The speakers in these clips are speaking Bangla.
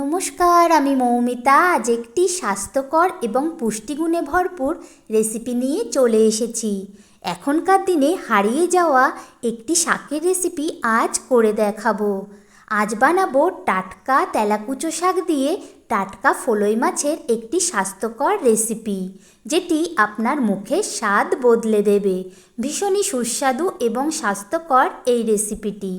নমস্কার, আমি মৌমিতা। আজ একটি স্বাস্থ্যকর এবং পুষ্টিগুণে ভরপুর রেসিপি নিয়ে চলে এসেছি। এখনকার দিনে হারিয়ে যাওয়া একটি শাকের রেসিপি আজ করে দেখাবো। আজ বানাবো টাটকা তেলাকুচো শাক দিয়ে টাটকা ফলই মাছের একটি স্বাস্থ্যকর রেসিপি, যেটি আপনার মুখে স্বাদ বদলে দেবে। ভীষণই সুস্বাদু এবং স্বাস্থ্যকর এই রেসিপিটি।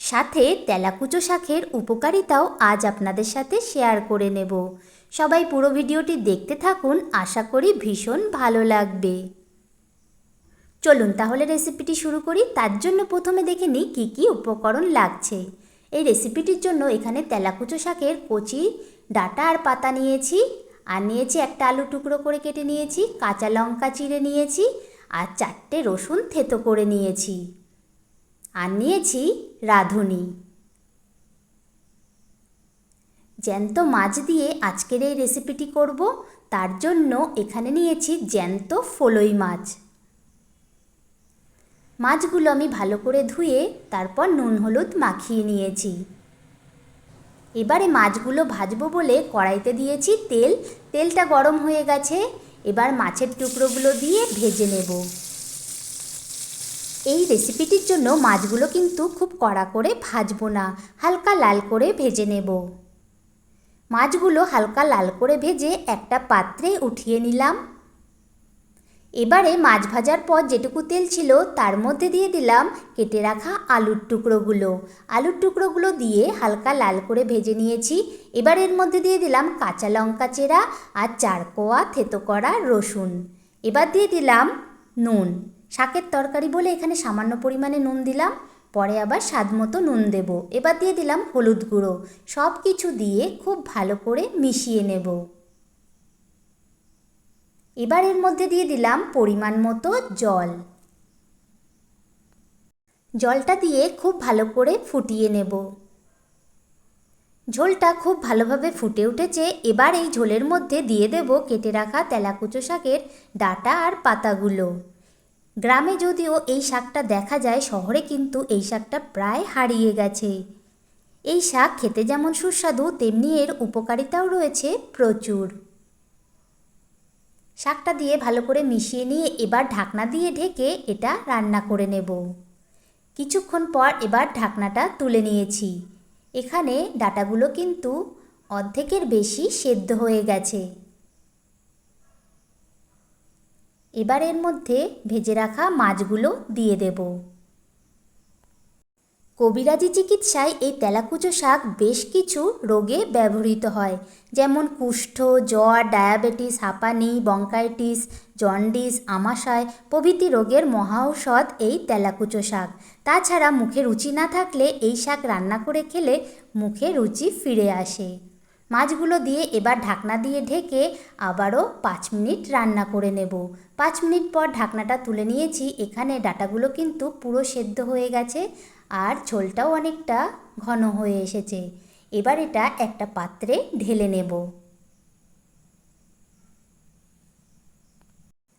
সাথে তেলাকুচো শাকের উপকারিতাও আজ আপনাদের সাথে শেয়ার করে নেব। সবাই পুরো ভিডিওটি দেখতে থাকুন, আশা করি ভীষণ ভালো লাগবে। চলুন তাহলে রেসিপিটি শুরু করি। তার জন্য প্রথমে দেখে নিই কী কী উপকরণ লাগছে। এই রেসিপিটির জন্য এখানে তেলাকুচো শাকের কচি, ডাটা আর পাতা নিয়েছি। আর নিয়েছি একটা আলু টুকরো করে কেটে নিয়েছি, কাঁচা লঙ্কা চিড়ে নিয়েছি, আর চারটে রসুন থেতো করে নিয়েছি। আর নিয়েছি রাঁধুনি। জ্যান্ত মাছ দিয়ে আজকের এই রেসিপিটি করব, তার জন্য এখানে নিয়েছি জ্যান্ত ফলই মাছ। মাছগুলো আমি ভালো করে ধুয়ে তারপর নুন হলুদ মাখিয়ে নিয়েছি। এবারে মাছগুলো ভাজবো বলে কড়াইতে দিয়েছি তেল, তেলটা গরম হয়ে গেছে, এবার মাছের টুকরোগুলো দিয়ে ভেজে নেব। এই রেসিপিটির জন্য মাছগুলো কিন্তু খুব কড়া করে ভাজবো না, হালকা লাল করে ভেজে নেব। মাছগুলো হালকা লাল করে ভেজে একটা পাত্রে উঠিয়ে নিলাম। এবারে মাছ ভাজার পর যেটুকু তেল ছিল তার মধ্যে দিয়ে দিলাম কেটে রাখা আলুর টুকরোগুলো। আলুর টুকরোগুলো দিয়ে হালকা লাল করে ভেজে নিয়েছি। এবার এর মধ্যে দিয়ে দিলাম কাঁচা লঙ্কা চেরা আর চারকোয়া থেতো করা রসুন। এবার দিয়ে দিলাম নুন। শাকের তরকারি বলে এখানে সামান্য পরিমাণে নুন দিলাম, পরে আবার স্বাদ মতো নুন দেব। এবার দিয়ে দিলাম হলুদ গুঁড়ো। সব কিছু দিয়ে খুব ভালো করে মিশিয়ে নেব। এবার এর মধ্যে দিয়ে দিলাম পরিমাণ মতো জল। জলটা দিয়ে খুব ভালো করে ফুটিয়ে নেব। ঝোলটা খুব ভালোভাবে ফুটে উঠেছে। এবার এই ঝোলের মধ্যে দিয়ে দেব কেটে রাখা তেলাকুচো শাকের ডাটা আর পাতাগুলো। গ্রামে যদিও এই শাকটা দেখা যায়, শহরে কিন্তু এই শাকটা প্রায় হারিয়ে গেছে। এই শাক খেতে যেমন সুস্বাদু, তেমনি এর উপকারিতাও রয়েছে প্রচুর। শাকটা দিয়ে ভালো করে মিশিয়ে নিয়ে এবার ঢাকনা দিয়ে ঢেকে এটা রান্না করে নেব। কিছুক্ষণ পর এবার ঢাকনাটা তুলে নিয়েছি। এখানে ডাটাগুলো কিন্তু অর্ধেকের বেশি সেদ্ধ হয়ে গেছে। এবার এর মধ্যে ভেজে রাখা মাছগুলো দিয়ে দেব। কবিরাজি চিকিৎসায় এই তেলাকুচো শাক বেশ কিছু রোগে ব্যবহৃত হয়, যেমন কুষ্ঠ, জ্বর, ডায়াবেটিস, হাঁপানি, বঙ্কাইটিস, জন্ডিস, আমাশয় প্রভৃতি রোগের মহাঔষধ এই তেলাকুচো শাক। তাছাড়া মুখে রুচি না থাকলে এই শাক রান্না করে খেলে মুখে রুচি ফিরে আসে। মাছগুলো দিয়ে এবার ঢাকনা দিয়ে ঢেকে আবারও পাঁচ মিনিট রান্না করে নেব। পাঁচ মিনিট পর ঢাকনাটা তুলে নিয়েছি, এখানে ডাটাগুলো কিন্তু পুরো সেদ্ধ হয়ে গেছে আর ঝোলটাও অনেকটা ঘন হয়ে এসেছে। এবার এটা একটা পাত্রে ঢেলে নেব।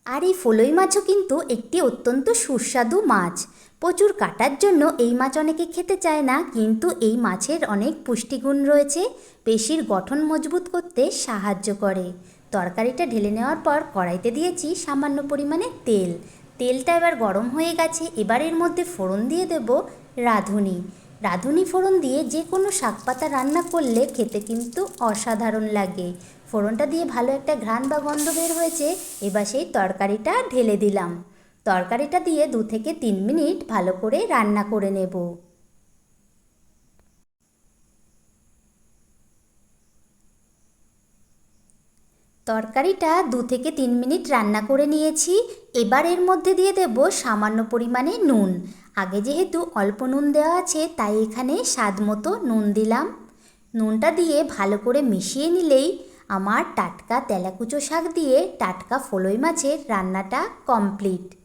আর এই ফলই মাছও কিন্তু একটি অত্যন্ত সুস্বাদু মাছ। প্রচুর কাটার জন্য এই মাছ অনেকে খেতে চায় না, কিন্তু এই মাছের অনেক পুষ্টিগুণ রয়েছে, পেশির গঠন মজবুত করতে সাহায্য করে। তরকারিটা ঢেলে নেওয়ার পর কড়াইতে দিয়েছি সামান্য পরিমাণে তেল। তেলটা এবার গরম হয়ে গেছে, এবার এর মধ্যে ফোড়ন দিয়ে দেব রাঁধুনি। রাঁধুনি ফোড়ন দিয়ে যে কোনো শাক পাতা রান্না করলে খেতে কিন্তু অসাধারণ লাগে। ফোড়নটা দিয়ে ভালো একটা ঘ্রাণ বা গন্ধ বের হয়েছে, এবার সেই তরকারিটা ঢেলে দিলাম। তরকারিটা দিয়ে দু থেকে তিন মিনিট ভালো করে রান্না করে নেব। তরকারিটা দু থেকে তিন মিনিট রান্না করে নিয়েছি, এবার এর মধ্যে দিয়ে দেব সামান্য পরিমাণে নুন। আগে যেহেতু অল্প নুন দেওয়া আছে, তাই এখানে স্বাদ মতো নুন দিলাম। নুনটা দিয়ে ভালো করে মিশিয়ে নিলেই আমার টাটকা তেলাকুচো শাক দিয়ে টাটকা ফলই মাছের রান্নাটা কমপ্লিট।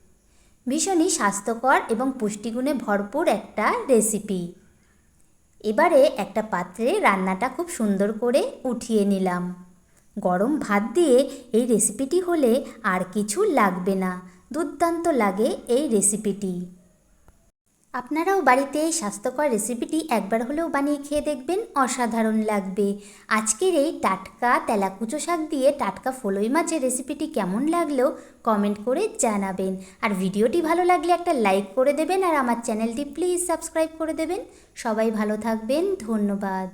ভীষণই স্বাস্থ্যকর এবং পুষ্টিগুণে ভরপুর একটা রেসিপি। এবারে একটা পাত্রে রান্নাটা খুব সুন্দর করে উঠিয়ে নিলাম। গরম ভাত দিয়ে এই রেসিপিটি হলে আর কিছু লাগবে না। দুর্দান্ত লাগে এই রেসিপিটি। আপনারাও বাড়িতে এই স্বাস্থ্যকর রেসিপিটি একবার হলেও বানিয়ে খেয়ে দেখবেন, অসাধারণ লাগবে। আজকের এই টাটকা তেলাকুচো শাক দিয়ে টাটকা ফলই মাছের রেসিপিটি কেমন লাগল কমেন্ট করে জানাবেন। আর ভিডিওটি ভালো লাগলে একটা লাইক করে দেবেন আর আমার চ্যানেলটি প্লিজ সাবস্ক্রাইব করে দেবেন। সবাই ভালো থাকবেন, ধন্যবাদ।